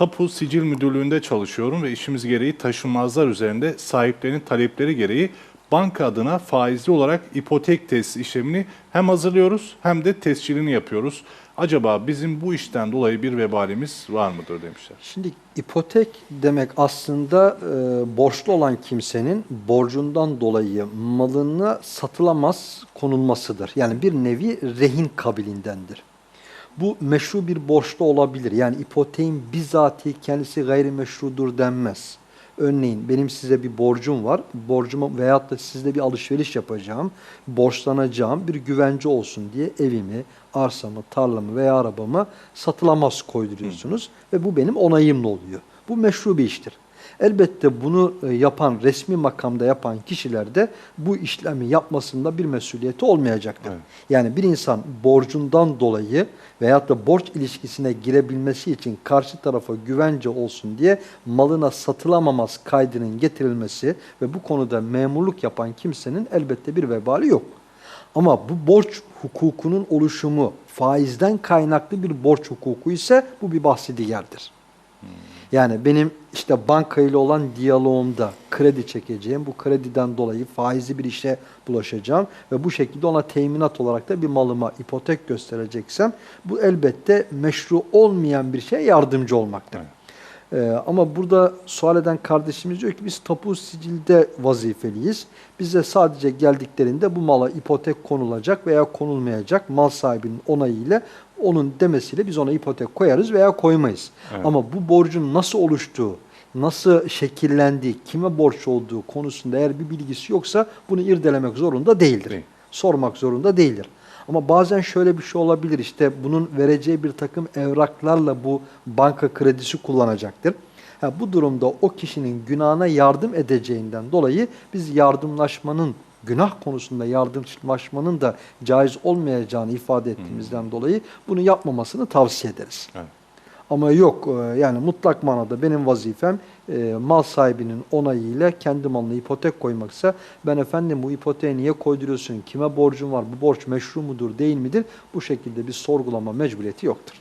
Tapu Sicil Müdürlüğü'nde çalışıyorum ve işimiz gereği taşınmazlar üzerinde sahiplerinin talepleri gereği banka adına faizli olarak ipotek tesis işlemini hem hazırlıyoruz hem de tescilini yapıyoruz. Acaba bizim bu işten dolayı bir vebalimiz var mıdır demişler. Şimdi ipotek demek aslında e, borçlu olan kimsenin borcundan dolayı malına satılamaz konulmasıdır. Yani bir nevi rehin kabilindendir. Bu meşru bir borçlu olabilir. Yani ipoteğin bizatihi kendisi gayrimeşrudur denmez. Örneğin benim size bir borcum var. Borcuma veyahut da sizle bir alışveriş yapacağım, borçlanacağım bir güvence olsun diye evimi, arsamı, tarlamı veya arabamı satılamaz koyduruyorsunuz ve bu benim onayımla oluyor. Bu meşru bir iştir. Elbette bunu e, yapan, resmi makamda yapan kişiler de bu işlemi yapmasında bir mesuliyeti olmayacaktır. Evet. Yani bir insan borcundan dolayı veyahut da borç ilişkisine girebilmesi için karşı tarafa güvence olsun diye malına satılamamaz kaydının getirilmesi ve bu konuda memurluk yapan kimsenin elbette bir vebali yok. Ama bu borç hukukunun oluşumu faizden kaynaklı bir borç hukuku ise bu bir bahsi diğerdir. Yani benim işte banka ile olan diyalogumda kredi çekeceğim, bu krediden dolayı faizli bir işe bulaşacağım ve bu şekilde ona teminat olarak da bir malıma ipotek göstereceksem bu elbette meşru olmayan bir şeye yardımcı olmaktır. Ee, ama burada sual eden kardeşimiz diyor ki biz tapu sicilde vazifeliyiz. Bize sadece geldiklerinde bu mala ipotek konulacak veya konulmayacak mal sahibinin onayıyla onun demesiyle biz ona ipotek koyarız veya koymayız. Evet. Ama bu borcun nasıl oluştuğu, nasıl şekillendiği, kime borç olduğu konusunda eğer bir bilgisi yoksa bunu irdelemek zorunda değildir. Değil. Sormak zorunda değildir. Ama bazen şöyle bir şey olabilir işte bunun vereceği bir takım evraklarla bu banka kredisi kullanacaktır. Ha, bu durumda o kişinin günahına yardım edeceğinden dolayı biz yardımlaşmanın günah konusunda yardımlaşmanın da caiz olmayacağını ifade ettiğimizden dolayı bunu yapmamasını tavsiye ederiz. Evet. Ama yok e, yani mutlak manada benim vazifem e, mal sahibinin onayıyla kendi malına ipotek koymaksa ben efendim bu ipoteği niye koyduruyorsun, kime borcun var, bu borç meşru mudur değil midir? Bu şekilde bir sorgulama mecburiyeti yoktur.